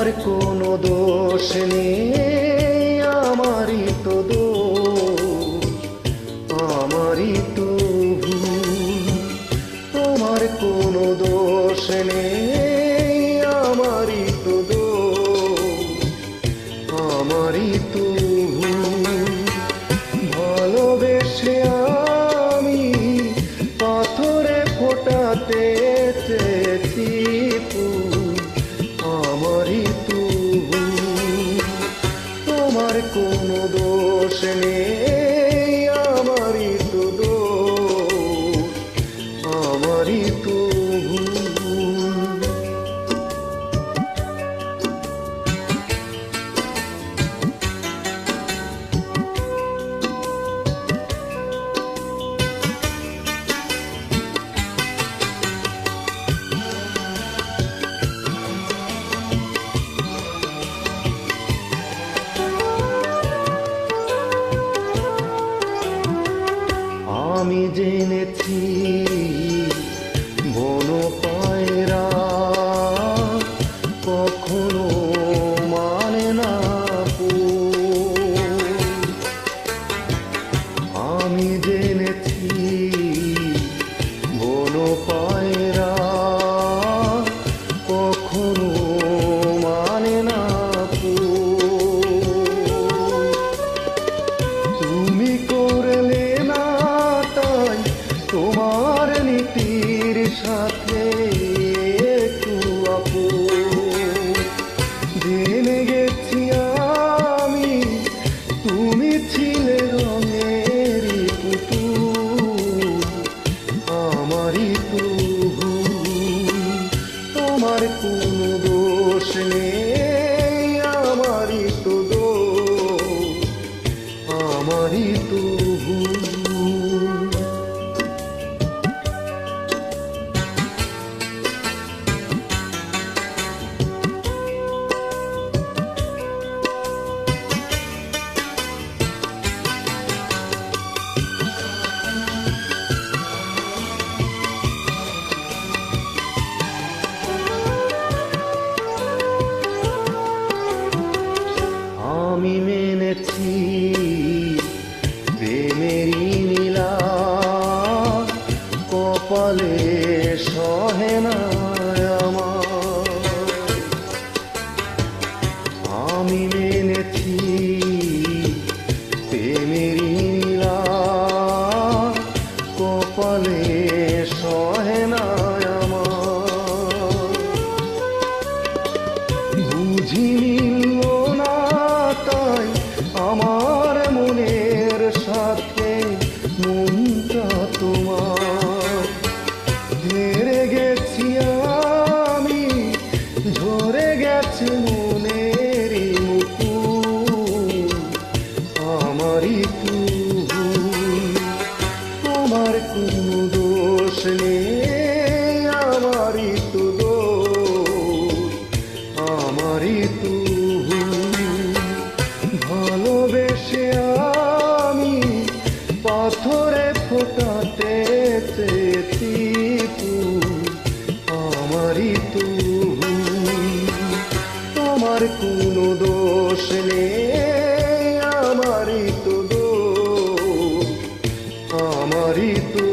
তোমার কোনো দোষ নেই, আমারই তো দোষ, আমারই তো তোমার কোনো দোষ নেই, আমারই তো দোষ, আমারই তো ভুল। ভালোবেসে আমি পাথরে ফোটাতে চেয়েছি কোনো দোষ নেই। জেনেছি বন প্রেমেরই নীলা কপালে সহে আমি মেনেছি প্রেমেরই কপালে সহে না আমার। পাথরে ফোটাতে ফুল আমারই তু। তোমার কোনো দোষ নেই আমারই তো দোষ আমারই তো